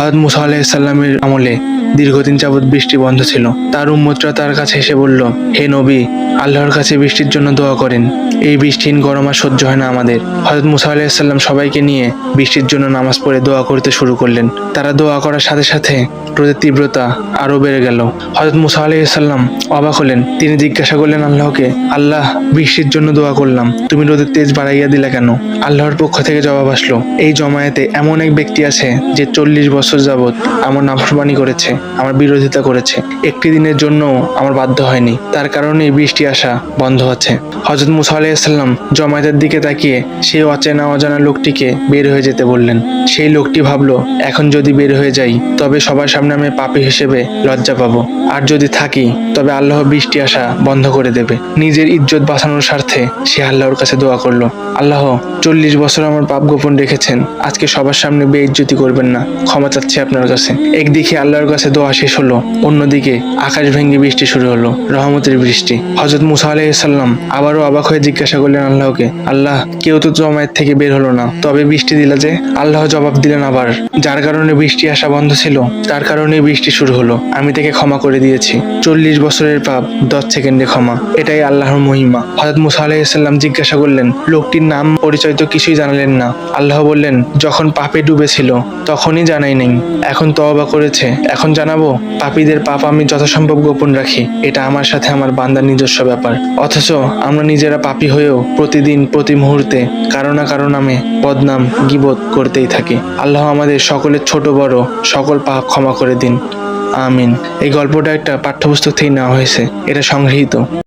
হজরত মুসা আলাইসাল্লামের আমলে দীর্ঘদিন যাবৎ বৃষ্টি বন্ধ ছিল। তার উম্মতরা তার কাছে এসে বলল, হে নবী আল্লাহর কাছে বৃষ্টির জন্য দোয়া করেন। এই বৃষ্টিহীন গরম আর সহ্য হয় না আমাদের। হজরত মুসা আলাইসাল্লাম সবাইকে নিয়ে বৃষ্টির জন্য নামাজ পড়ে দোয়া করতে শুরু করলেন। তারা দোয়া করার সাথে সাথে রোদের তীব্রতা আরও বেড়ে গেল। হজরত মুসা আলাইসাল্লাম অবাক হলেন। তিনি জিজ্ঞাসা করলেন, আল্লাহকে? আল্লাহ, বৃষ্টির জন্য দোয়া করলাম। তুমি রোদের তেজ বাড়াইয়া দিলা কেন? আল্লাহর পক্ষ থেকে জবাব আসলো, এই জমায়েতে এমন এক ব্যক্তি আছে যে চল্লিশ বছর যাবৎ আমার নাফরমানি করেছে, আমার বিরোধিতা করেছে। একটি দিনের জন্য আমার বাধ্য হয়নি। তার কারণে বৃষ্টি আসা বন্ধ হচ্ছে হজরত মুসা আলাইসাল্লাম জমায়েতের দিকে তাকিয়ে সেই অচেনা অজানা লোকটিকে বের হয়ে যেতে বললেন। সেই লোকটি ভাবলো, এখন যদি বের হয়ে যাই, তবে সবার সামনে আমি পাপী হিসেবে লজ্জা পাবো। আর যদি থাকি, তবে আল্লাহ বৃষ্টি আসা বন্ধ করে দেবে। নিজের ইজ্জত বাঁচানোর স্বার্থে সে আল্লাহর কাছে দোয়া করল, আল্লাহ, চল্লিশ বছর আমার পাপ গোপন রেখেছেন। আজকে সবার সামনে বে বেইজ্জতি করবেন না। ক্ষমা চাচ্ছি আপনার কাছে। একদিকে আল্লাহর কাছে দোয়া শেষ হলো, অন্যদিকে আকাশ ভেঙে বৃষ্টি শুরু হলো, রহমতের বৃষ্টি। হজরত মুসা আলাইসাল্লাম আবারও অবাক হয়ে জিজ্ঞাসা করলেন আল্লাহকে, আল্লাহ, কেউ তো জমায়েত থেকে বের হলো না। তবে বৃষ্টি দিলা যে? আল্লাহ জবাব দিলেন, আবার। যার কারণে বৃষ্টি আসা বন্ধ ছিল, তার কারণে বৃষ্টি শুরু হলো। আমি তাকে ক্ষমা করে দিয়েছি। চল্লিশ বছরের পাপ, দশ সেকেন্ডে ক্ষমা। এটাই আল্লাহর মহিমা। হজরত মুসা আলাইসাল্লাম জিজ্ঞাসা করলেন, লোকটির নাম পরিচয় তো কিছুই জানালেন না? আল্লাহ বললেন, যখন পাপে ডুবেছিল, তখনই জানাই নেই। এখন তওবা করেছে। এখন জানাব, পাপীদের পাপ আমি যথাসম্ভব গোপন রাখি। এটা আমার সাথে আমার বান্দার নিজস্ব ব্যাপার। অথচ আমরা নিজেরা পাপি হয়েও প্রতিদিন, প্রতি মুহূর্তে কারও না কারও নামে বদনাম গিবোধ করতেই থাকি। আল্লাহ আমাদের সকলের ছোট বড় সকল পাপ ক্ষমা করে দিন। আমিন। এই গল্পটা একটা পাঠ্যপুস্তক থেকে নেওয়া হয়েছে। এটা সংগৃহীত।